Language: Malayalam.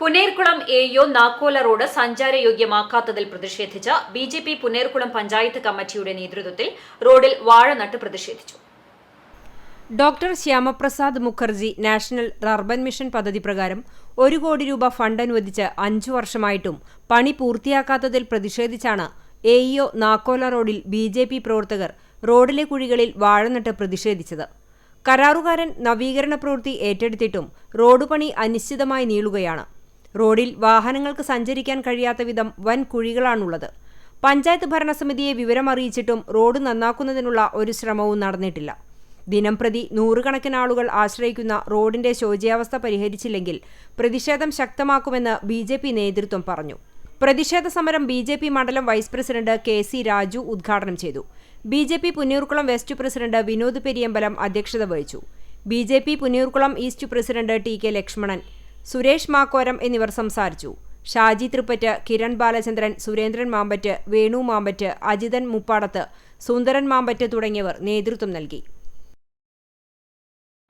പുനേർകുളം എയോ നാക്കോല റോഡ് സഞ്ചാരയോഗ്യമാക്കാത്തതിൽ പ്രതിഷേധിച്ച് B J P Punnerkulam panchayat കമ്മിറ്റിയുടെ നേതൃത്വത്തിൽ റോഡിൽ വാഴ നട്ട് പ്രതിഷേധിച്ചു. Doctor Shyamaprasad Mukherjee national rurban mission പദ്ധതി പ്രകാരം ഒരു കോടി രൂപ ഫണ്ട് അനുവദിച്ച് അഞ്ചു വർഷമായിട്ടും പണി പൂർത്തിയാക്കാത്തതിൽ പ്രതിഷേധിച്ചാണ് എഇഒ നാക്കോല റോഡിൽ ബി ജെ പി പ്രവർത്തകർ റോഡിലെ കുഴികളിൽ വാഴനട്ട് പ്രതിഷേധിച്ചത്. കരാറുകാരൻ നവീകരണ പ്രവൃത്തി ഏറ്റെടുത്തിട്ടും റോഡ് പണി അനിശ്ചിതമായി നീളുകയാണ്. റോഡിൽ വാഹനങ്ങൾക്ക് സഞ്ചരിക്കാൻ കഴിയാത്ത വിധം വൻ കുഴികളാണുള്ളത്. പഞ്ചായത്ത് ഭരണസമിതിയെ വിവരമറിയിച്ചിട്ടും റോഡ് നന്നാക്കുന്നതിനുള്ള ഒരു ശ്രമവും നടന്നിട്ടില്ല. ദിനംപ്രതി നൂറുകണക്കിന് ആളുകൾ ആശ്രയിക്കുന്ന റോഡിന്റെ ശോചിയാവസ്ഥ പരിഹരിച്ചില്ലെങ്കിൽ പ്രതിഷേധം ശക്തമാക്കുമെന്ന് ബി ജെ പി നേതൃത്വം പറഞ്ഞു. പ്രതിഷേധ സമരം ബി ജെ പി മണ്ഡലം vice president K C Raju ഉദ്ഘാടനം ചെയ്തു. B J P Punnoorkulam west president Vinod Periyambalam അധ്യക്ഷത വഹിച്ചു. B J P Punnoorkulam east president T K Lakshmanan Suresh Makkoram എന്നിവർ സംസാരിച്ചു. ഷാജി തൃപ്പറ്റ് കിരൺ ബാലചന്ദ്രൻ സുരേന്ദ്രൻ മാമ്പറ്റ് വേണു മാമ്പറ്റ് അജിതൻ മുപ്പാടത്ത് സുന്ദരൻ മാമ്പറ്റ് തുടങ്ങിയവർ നേതൃത്വം നൽകി.